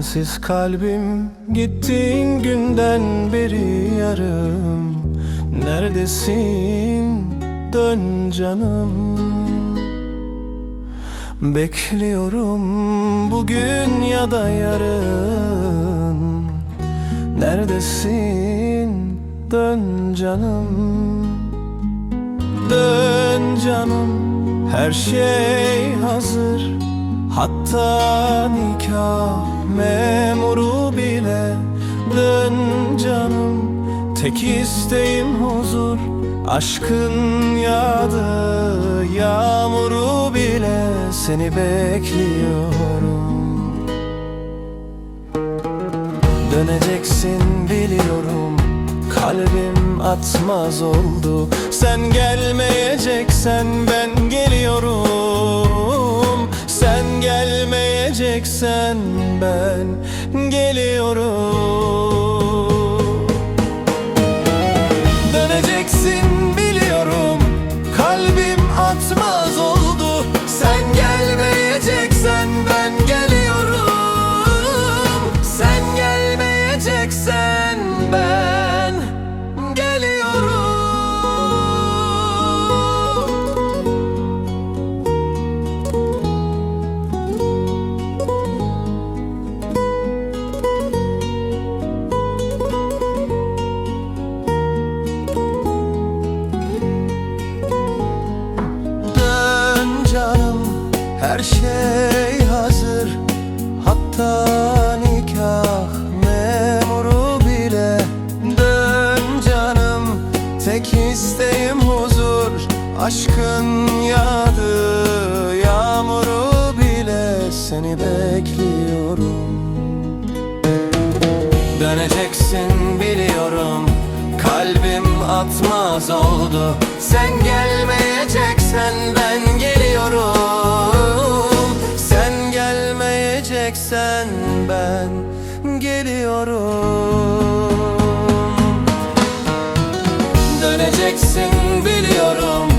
Sensiz kalbim gittiğin günden beri yarım. Neredesin? Dön canım. Bekliyorum bugün ya da yarın. Neredesin? Dön canım. Dön canım. Her şey hazır Hatta nikah memuru bile Dön canım. Tek isteğim huzur Aşkın yağdı yağmuru bile Seni bekliyorum. Döneceksin biliyorum Kalbim atmaz oldu. Sen gelmeyeceksen ben geliyorum. Sen gelmeyeceksen ben geliyorum her şey hazır. Hatta nikah memuru bile. Dön canım tek isteğim huzur. Aşkın yağdı yağmuru bile. Seni bekliyorum. Döneceksin biliyorum. Kalbim atmaz oldu. Sen gelmeyeceksen ben ben geliyorum. Döneceksin biliyorum.